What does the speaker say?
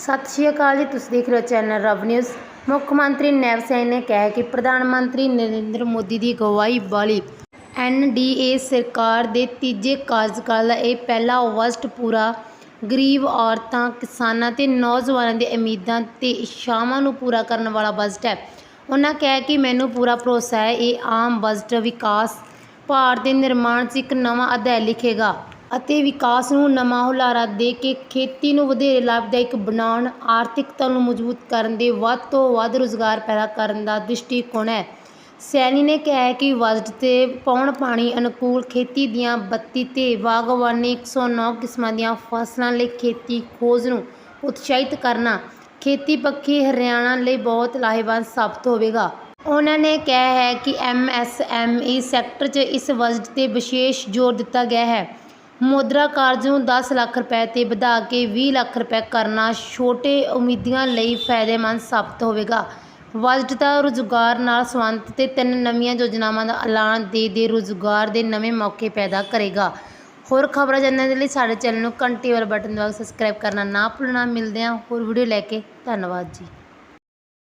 ਸਤਿ ਸ਼੍ਰੀ ਅਕਾਲ ਜੀ, ਤੁਸੀਂ ਦੇਖ ਰਹੇ ਹੋ ਚੈਨਲ ਰਬ ਨਿਊਜ਼। ਮੁੱਖ ਮੰਤਰੀ ਨੈਬ ਸਿੰਘ ਨੇ ਕਿਹਾ ਕਿ ਪ੍ਰਧਾਨ ਮੰਤਰੀ ਨਰਿੰਦਰ ਮੋਦੀ ਦੀ ਅਗਵਾਈ ਵਾਲੀ ਐਨਡੀਏ ਸਰਕਾਰ ਦੇ ਤੀਜੇ ਕਾਰਜਕਾਲ ਦਾ ਇਹ ਪਹਿਲਾ ਬਜਟ ਪੂਰਾ ਗਰੀਬ ਔਰਤਾਂ, ਕਿਸਾਨਾਂ ਤੇ ਨੌਜਵਾਨਾਂ ਦੀਆਂ ਉਮੀਦਾਂ ਤੇ ਇੱਛਾਵਾਂ ਨੂੰ ਪੂਰਾ ਕਰਨ ਵਾਲਾ ਬਜਟ ਹੈ। ਉਹਨਾਂ ਕਿਹਾ ਕਿ ਮੈਨੂੰ ਪੂਰਾ ਭਰੋਸਾ ਹੈ, ਇਹ ਆਮ ਬਜਟ ਵਿਕਾਸ ਭਾਰਤ ਦੇ ਨਿਰਮਾਣ 'ਚ ਇੱਕ ਨਵਾਂ ਅਧਿਆਇ ਲਿਖੇਗਾ। ਅਤੇ ਵਿਕਾਸ ਨੂੰ ਨਵਾਂ ਹੁਲਾਰਾ ਦੇ ਕੇ ਖੇਤੀ ਨੂੰ ਵਧੇਰੇ ਲਾਭਦਾਇਕ ਬਣਾਉਣ, ਆਰਥਿਕਤਾ ਨੂੰ ਮਜ਼ਬੂਤ ਕਰਨ ਦੇ ਵੱਧ ਤੋਂ ਵੱਧ ਰੁਜ਼ਗਾਰ ਪੈਦਾ ਕਰਨ ਦਾ ਦ੍ਰਿਸ਼ਟੀਕੋਣ ਹੈ। ਸੈਣੀ ਨੇ ਕਿਹਾ ਹੈ ਕਿ ਬਜਟ 'ਤੇ ਪੌਣ ਪਾਣੀ ਅਨੁਕੂਲ ਖੇਤੀ ਦੀਆਂ ਬੱਤੀ ਤੇ ਬਾਗਬਾਨੀ 109 ਕਿਸਮਾਂ ਦੀਆਂ ਫਸਲਾਂ ਲਈ ਖੇਤੀ ਖੋਜ ਨੂੰ ਉਤਸ਼ਾਹਿਤ ਕਰਨਾ, ਖੇਤੀ ਪੱਖੀ ਹਰਿਆਣਾ ਲਈ ਬਹੁਤ ਲਾਹੇਵੰਦ ਸਾਬਤ ਹੋਵੇਗਾ। ਉਹਨਾਂ ਨੇ ਕਿਹਾ ਹੈ ਕਿ ਐਮਐਸਐਮਈ ਸੈਕਟਰ 'ਚ ਇਸ ਬਜਟ 'ਤੇ ਵਿਸ਼ੇਸ਼ ਜ਼ੋਰ ਦਿੱਤਾ ਗਿਆ ਹੈ। ਮੁਦਰਾ ਕਾਰਜ ਨੂੰ ਦਸ ਲੱਖ ਰੁਪਏ ਤੇ ਵਧਾ ਕੇ ਵੀਹ ਲੱਖ ਰੁਪਏ ਕਰਨਾ ਛੋਟੇ ਉਮੀਦੀਆਂ ਲਈ ਫਾਇਦੇਮੰਦ ਸਾਬਤ ਹੋਵੇਗਾ। ਬਜਟ ਦਾ ਰੁਜ਼ਗਾਰ ਨਾਲ ਸੰਬੰਧਿਤ ਤੇ ਤਿੰਨ ਨਵੀਆਂ ਯੋਜਨਾਵਾਂ ਦਾ ਐਲਾਨ ਦੇ ਦੇ ਰੁਜ਼ਗਾਰ ਦੇ ਨਵੇਂ ਮੌਕੇ ਪੈਦਾ ਕਰੇਗਾ। ਹੋਰ ਖਬਰਾਂ ਜਾਣਨ ਦੇ ਲਈ ਸਾਡੇ ਚੈਨਲ ਨੂੰ ਘੰਟੀ ਵਾਲਾ ਬਟਨ ਦਬਾ ਸਬਸਕ੍ਰਾਈਬ ਕਰਨਾ ਨਾ ਭੁੱਲਣਾ। ਮਿਲਦੇ ਹਾਂ ਹੋਰ ਵੀਡੀਓ ਲੈ ਕੇ। ਧੰਨਵਾਦ ਜੀ।